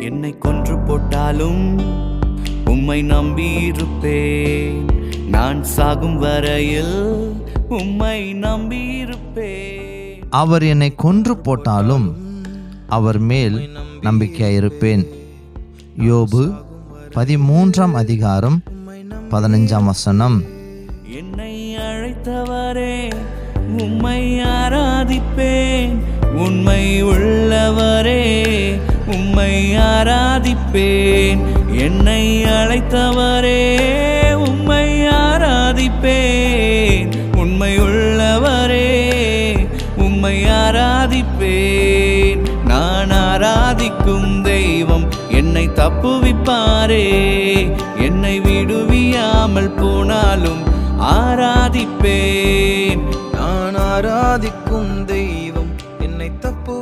என்னை கொன்று போட்டாலும் உம்மை நம்பியிருப்பேன். நான் சாகும் வரையில் உம்மை நம்பியிருப்பேன். அவர் என்னை கொன்று போட்டாலும் அவர் மேல் நம்பிக்கையாயிருப்பேன் யோபு பதிமூன்றாம் அதிகாரம் பதினஞ்சாம் வசனம். என்னை அழைத்தவரே உம்மை ஆராதிப்பேன். உண்மை உள்ளவரே ஆராதிப்பேன். என்னை அழைத்தவரே உம்மை ஆராதிப்பேன். உண்மை உள்ளவரே உம்மை ஆராதிப்பேன். நான் ஆராதிக்கும் தெய்வம் என்னை தப்புவிப்பாரே. என்னை விடுவியாமல் போனாலும் ஆராதிப்பேன். நான் ஆராதிக்கும் தெய்வம் என்னை தப்பு